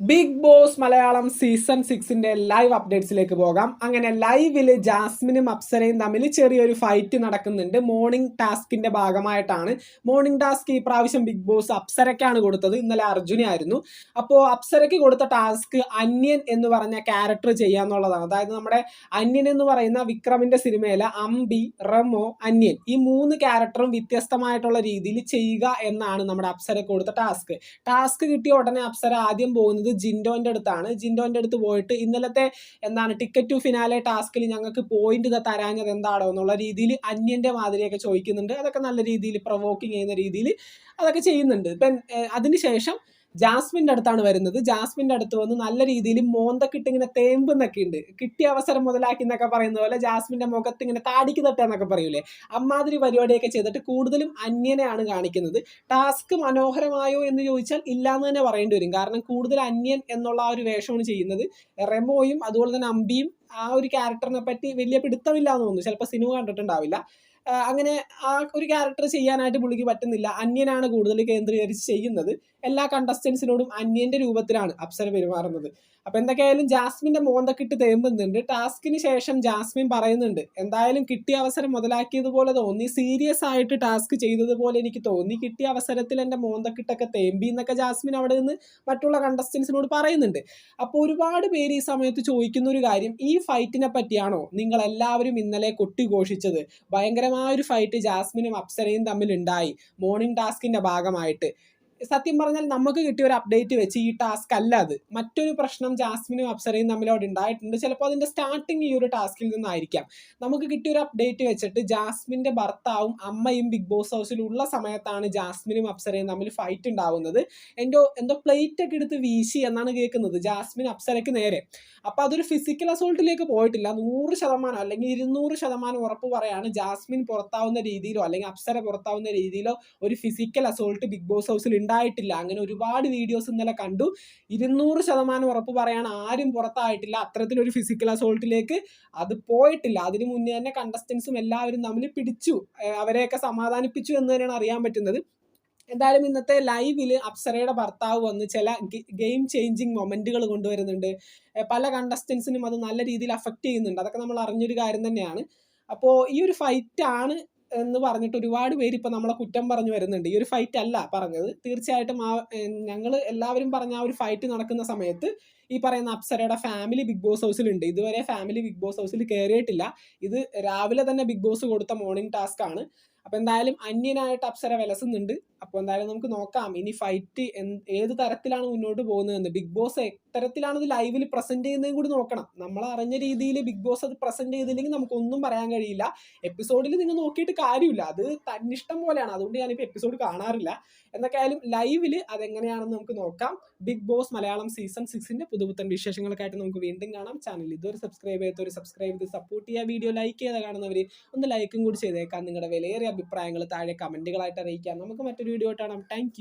Big Boss Malayalam season സിക്സിന്റെ live അപ്ഡേറ്റ്സിലേക്ക് പോകാം. അങ്ങനെ ലൈവിൽ ജാസ്മിനും അപ്സരയും തമ്മിൽ ചെറിയൊരു ഫൈറ്റ് നടക്കുന്നുണ്ട്. മോർണിംഗ് ടാസ്കിന്റെ ഭാഗമായിട്ടാണ്. മോർണിംഗ് ടാസ്ക് ഈ പ്രാവശ്യം ബിഗ് ബോസ് അപ്സരയ്ക്കാണ് കൊടുത്തത്. ഇന്നലെ അർജുനായിരുന്നു അപ്പോൾ അപ്സരയ്ക്ക് കൊടുത്ത ടാസ്ക് അന്യൻ എന്ന് പറഞ്ഞ ക്യാരക്ടർ ചെയ്യാന്നുള്ളതാണ് അതായത് നമ്മുടെ അന്യൻ എന്ന് പറയുന്ന വിക്രമിന്റെ സിനിമയിലെ അമ്പി റമോ അന്യൻ ഈ മൂന്ന് ക്യാരക്ടറും വ്യത്യസ്തമായിട്ടുള്ള രീതിയിൽ ചെയ്യുക എന്നാണ് നമ്മുടെ അപ്സരയ്ക്ക് കൊടുത്ത ടാസ്ക് ടാസ്ക് കിട്ടിയ ഉടനെ അപ്സര ആദ്യം പോകുന്നത് ജിൻഡോന്റെ അടുത്താണ്. ജിൻഡോന്റെ അടുത്ത് പോയിട്ട് ഇന്നലത്തെ എന്താണ് ടിക്കറ്റ് ടു ഫിനാലെ ടാസ്കിൽ ഞങ്ങൾക്ക് പോയിന്റ് തരാഞ്ഞത് എന്താണോ എന്നുള്ള രീതിയിൽ അന്യന്റെ മാതിരിയൊക്കെ ചോദിക്കുന്നുണ്ട്. അതൊക്കെ നല്ല രീതിയിൽ പ്രൊവോക്കിങ് ചെയ്യുന്ന രീതിയിൽ അതൊക്കെ ചെയ്യുന്നുണ്ട്. ഇപ്പം അതിനുശേഷം ജാസ്മിന്റെ അടുത്താണ് വരുന്നത്. ജാസ്മിന്റെ അടുത്ത് വന്ന് നല്ല രീതിയിൽ മോന്തക്കിട്ട് ഇങ്ങനെ തേമ്പെന്നൊക്കെ ഉണ്ട് കിട്ടിയ അവസരം മുതലാക്കി എന്നൊക്കെ പറയുന്ന പോലെ ജാസ്മിന്റെ മുഖത്ത് ഇങ്ങനെ താടിക്ക് തട്ടാന്നൊക്കെ പറയൂലേ? അമ്മാതിരി പരിപാടിയൊക്കെ ചെയ്തിട്ട് കൂടുതലും അന്യനെയാണ് കാണിക്കുന്നത്. ടാസ്ക് മനോഹരമായോ എന്ന് ചോദിച്ചാൽ ഇല്ലാന്ന് തന്നെ പറയേണ്ടി വരും. കാരണം കൂടുതൽ അന്യൻ എന്നുള്ള ആ ഒരു വേഷമാണ് ചെയ്യുന്നത്. റെമോയും അതുപോലെ തന്നെ അമ്പിയും ആ ഒരു ക്യാരക്ടറിനെ പറ്റി വലിയ പിടുത്തമില്ല എന്ന് തോന്നുന്നു. ചിലപ്പോൾ സിനിമ കണ്ടിട്ടുണ്ടാവില്ല. അങ്ങനെ ആ ഒരു ക്യാരക്ടർ ചെയ്യാനായിട്ട് പുള്ളിക്ക് പറ്റുന്നില്ല. അന്യനാണ് കൂടുതൽ കേന്ദ്രീകരിച്ച് ചെയ്യുന്നത്. എല്ലാ കണ്ടസ്റ്റൻസിനോടും അന്യന്റെ രൂപത്തിലാണ് അപ്സര പെരുമാറുന്നത്. അപ്പൊ എന്തൊക്കെയായാലും ജാസ്മിന്റെ മോന്തക്കിട്ട് തേമ്പുന്നുണ്ട്. ടാസ്കിന് ശേഷം ജാസ്മിൻ പറയുന്നുണ്ട് എന്തായാലും കിട്ടിയ അവസരം മുതലാക്കിയതുപോലെ തോന്നി. സീരിയസ് ആയിട്ട് ടാസ്ക് ചെയ്തതുപോലെ എനിക്ക് തോന്നി. കിട്ടിയ അവസരത്തിൽ എന്റെ മോന്തക്കിട്ടൊക്കെ തേമ്പി എന്നൊക്കെ ജാസ്മിൻ അവിടെ നിന്ന് മറ്റുള്ള കണ്ടസ്റ്റൻസിനോട് പറയുന്നുണ്ട്. അപ്പോൾ ഒരുപാട് പേര് ഈ സമയത്ത് ചോദിക്കുന്ന ഒരു കാര്യം ഈ ഫൈറ്റിനെ പറ്റിയാണോ നിങ്ങൾ എല്ലാവരും ഇന്നലെ കൊട്ടിഘോഷിച്ചത്? ഭയങ്കരമായ ഒരു ഫൈറ്റ് ജാസ്മിനും അപ്സരയും തമ്മിൽ ഉണ്ടായി മോർണിംഗ് ടാസ്കിന്റെ ഭാഗമായിട്ട്. സത്യം പറഞ്ഞാൽ നമുക്ക് കിട്ടിയ ഒരു അപ്ഡേറ്റ് വെച്ച് ഈ ടാസ്ക് അല്ല അത്. മറ്റൊരു പ്രശ്നം ജാസ്മിനും അപ്സരയും തമ്മിൽ അവിടെ ഉണ്ടായിട്ടുണ്ട്. ചിലപ്പോൾ അതിന്റെ സ്റ്റാർട്ടിങ് ഈ ഒരു ടാസ്കിൽ നിന്നായിരിക്കാം. നമുക്ക് കിട്ടിയ ഒരു അപ്ഡേറ്റ് വെച്ചിട്ട് ജാസ്മിന്റെ ഭർത്താവും അമ്മയും ബിഗ് ബോസ് ഹൗസിൽ ഉള്ള സമയത്താണ് ജാസ്മിനും അപ്സരയും തമ്മിൽ ഫൈറ്റ് ഉണ്ടാവുന്നത്. എന്തോ എന്തോ പ്ലേറ്റ് ഒക്കെ എടുത്ത് വീശി എന്നാണ് കേൾക്കുന്നത് ജാസ്മിൻ അപ്സരയ്ക്ക് നേരെ. അപ്പൊ അതൊരു ഫിസിക്കൽ അസോൾട്ടിലേക്ക് പോയിട്ടില്ല. നൂറ് ശതമാനം അല്ലെങ്കിൽ ഇരുന്നൂറ് ശതമാനം ഉറപ്പ് പറയാണ് ജാസ്മിൻ പുറത്താവുന്ന രീതിയിലോ അല്ലെങ്കിൽ അപ്സര പുറത്താവുന്ന രീതിയിലോ ഒരു ഫിസിക്കൽ അസോൾട്ട് ബിഗ് ബോസ് ഹൗസിൽ ഉണ്ടായിട്ടില്ല. അങ്ങനെ ഒരുപാട് വീഡിയോസ് ഇന്നലെ കണ്ടു. ഇരുന്നൂറ് ശതമാനം ഉറപ്പ് പറയാൻ ആരും പുറത്തായിട്ടില്ല. അത്തരത്തിലൊരു ഫിസിക്കൽ അസോൾട്ടിലേക്ക് അത് പോയിട്ടില്ല. അതിന് മുന്നേ തന്നെ കണ്ടസ്റ്റൻസും എല്ലാവരും തമ്മിൽ പിടിച്ചു. അവരെയൊക്കെ സമാധാനിപ്പിച്ചു എന്ന് തന്നെയാണ് അറിയാൻ പറ്റുന്നത്. എന്തായാലും ഇന്നത്തെ ലൈവിൽ അപ്സരയുടെ ഭർത്താവ് വന്ന് ചില ഗെയിം ചേഞ്ചിങ് മൊമെന്റുകൾ കൊണ്ടുവരുന്നുണ്ട്. പല കണ്ടസ്റ്റൻസിനും അത് നല്ല രീതിയിൽ അഫക്റ്റ് ചെയ്യുന്നുണ്ട്. അതൊക്കെ നമ്മൾ അറിഞ്ഞൊരു കാര്യം തന്നെയാണ്. അപ്പോൾ ഈ ഒരു ഫൈറ്റാണ് എന്ന് പറഞ്ഞിട്ട് ഒരുപാട് പേര് ഇപ്പൊ നമ്മളെ കുറ്റം പറഞ്ഞു വരുന്നുണ്ട്. ഈ ഒരു ഫൈറ്റ് അല്ല പറഞ്ഞത്. തീർച്ചയായിട്ടും ആ ഞങ്ങൾ എല്ലാവരും പറഞ്ഞ ആ ഒരു ഫൈറ്റ് നടക്കുന്ന സമയത്ത് ഈ പറയുന്ന അപ്സരയുടെ ഫാമിലി ബിഗ് ബോസ് ഹൗസിലുണ്ട് ഇതുവരെ ഫാമിലി ബിഗ് ബോസ് ഹൗസിൽ കയറിയിട്ടില്ല ഇത് രാവിലെ തന്നെ ബിഗ് ബോസ് കൊടുത്ത മോർണിംഗ് ടാസ്ക് ആണ്. അപ്പൊ എന്തായാലും അന്യനായിട്ട് അപ്സര വിലസുന്നുണ്ട്. അപ്പോൾ എന്തായാലും നമുക്ക് നോക്കാം. ഇനി ഫൈറ്റ് ഏത് തരത്തിലാണ് മുന്നോട്ട് പോകുന്നതെന്ന്. ബിഗ് ബോസ് എത്തരത്തിലാണ് ഇത് ലൈവിൽ പ്രസന്റ് ചെയ്യുന്നതും കൂടി നോക്കണം. നമ്മൾ അറിഞ്ഞ രീതിയിൽ ബിഗ് ബോസ് അത് പ്രസന്റ് ചെയ്തില്ലെങ്കിൽ നമുക്കൊന്നും പറയാൻ കഴിയില്ല. എപ്പിസോഡിൽ നിങ്ങൾ നോക്കിയിട്ട് കാര്യമില്ല. അത് തന്നിഷ്ടം പോലെയാണ്. അതുകൊണ്ട് ഞാനിപ്പോൾ എപ്പിസോഡ് കാണാറില്ല. എന്നൊക്കെയായാലും ലൈവിൽ അതെങ്ങനെയാണെന്ന് നമുക്ക് നോക്കാം. ബിഗ് ബോസ് മലയാളം സീസൺ സിക്സിന്റെ പുതുപുത്തൻ വിശേഷങ്ങൾക്കായിട്ട് നമുക്ക് വീണ്ടും കാണാം. ചാനൽ ഇതുവരെ സബ്സ്ക്രൈബ് ചെയ്യാത്തവർ സബ്സ്ക്രൈബ് ചെയ്ത് സപ്പോർട്ട് ചെയ്യുക വീഡിയോ ലൈക്ക് ചെയ്ത് കാണുന്നവർ ഒന്ന് ലൈക്കും കൂടി ചെയ്തേക്കാം. നിങ്ങളുടെ വിലയേറിയ അഭിപ്രായങ്ങൾ താഴെ കമന്റുകളായിട്ട് അറിയിക്കാം. നമുക്ക് മറ്റൊരു വീഡിയോ കാണാം. താങ്ക്